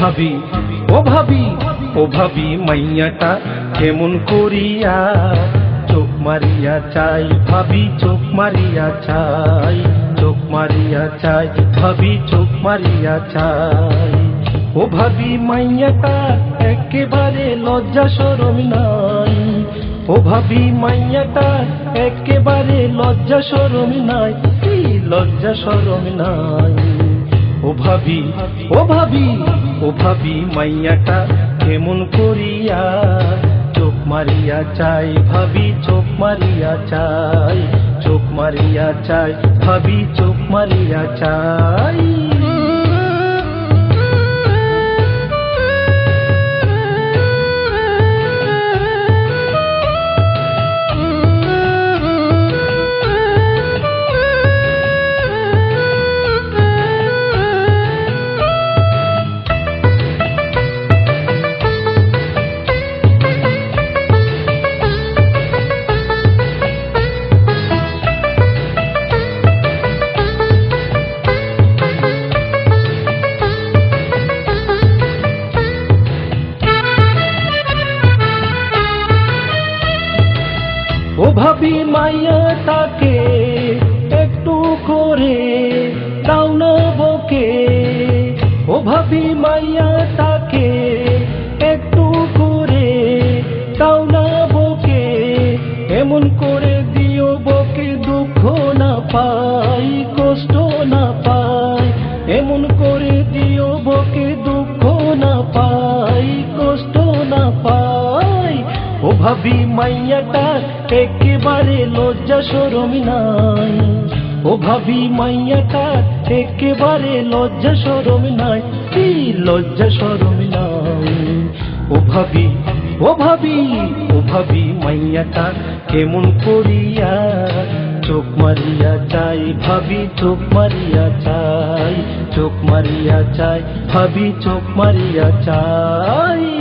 ভাবি, ও ভাবি ও ভাবি মাইয়াটা কেমন করিয়া? চোখ মারিয়া চাই, ভাবি চোখ মারিয়া চাই, চোখ মারিয়া চাই, ভাবি চোখ মারিয়া চাই। ও ভাবি মাইয়াটা একেবারে লজ্জা সরম নাই। ও ভাবি মাইয়াটা একেবারে লজ্জা সরম নাই লজ্জা সরম নাই। ও ভাবি ও ভাবি ও ভাবি মাইয়াটা কেমন করিয়া চোখ মারিয়া চাই, ভাবি চোখ মারিয়া চাই, চোখ মারিয়া চাই, ভাবি চোখ মারিয়া চাই। ও মাইয়া তাকে একটু করে দাও না বকে। ও ভাবি মাইয়াটাকে একটু করে দাও না বকে। এমন করে দিও বকে, দুঃখ না পাই, কষ্ট না পাই। এমন করে দিও বকে, দুঃখ না পাই, কষ্ট না পাই। ও ভাবি মাইয়াটা একেবারে লজ্জা সরম নাই। ও ভাবি মাইয়াটা একেবারে লজ্জা সরম নাই। কি লজ্জা সরম নাই। ও ভাবি ও ভাবি ও ভাবি মাইয়াটা কেমন করিয়া চোখ মারিয়া চাই, ভাবি চোখ মারিয়া চাই, চোখ মারিয়া চাই, ভাবি চোখ মারিয়া চাই।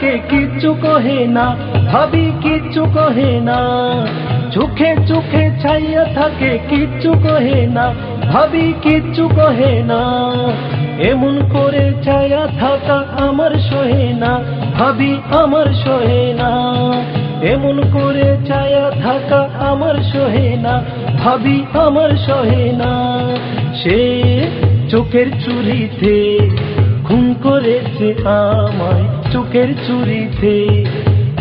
থাকে কিচ্ছু কহে না, ভাবি কিচ্ছু কহে না। চোখে চোখে চাইয়া থাকে, কিচ্ছু কহে না, ভাবি কিচ্ছু কহে না। এমন করে চাইয়া থাকা আমার সহে না, ভাবি আমার সহে না। এমন করে ছায়া থাকা আমার সহে না, ভাবি আমার সহে না। সে চোখের চুরিতে খুন করেছে আমায়। চোখের চুরিতে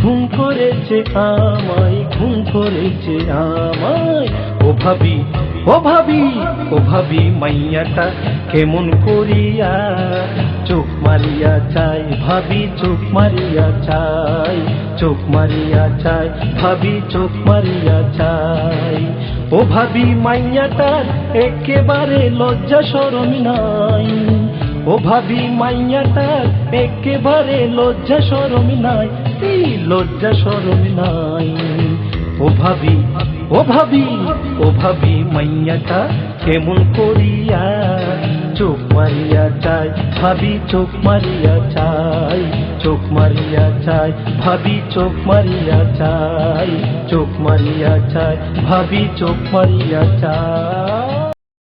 খুন করেছে আমায় খুন করেছে আমায়। ও ভাবি ও ভাবি ও ভাবি মাইয়াটা কেমন করিয়া চোখ মারিয়া চাই, ভাবি চোখ মারিয়া চাই, চোখ মারিয়া চাই, ভাবি চোখ মারিয়া চাই। ও ভাবি মাইয়াটার একেবারে লজ্জা সরম নাই। ও ভাবি মাইয়াটার একেবারে লজ্জা সরম নাই লজ্জা সরম নাই। ও ভাবি ও ভাবি ও ভাবি মাইয়াটা কেমন করিয়া চোখ মারিয়া চাই ভাবি চোখ মারিয়া চাই চোখ মারিয়া চাই ভাবি চোখ মারিয়া চাই চোখ মারিয়া চাই ভাবি চোখ মারিয়া চাই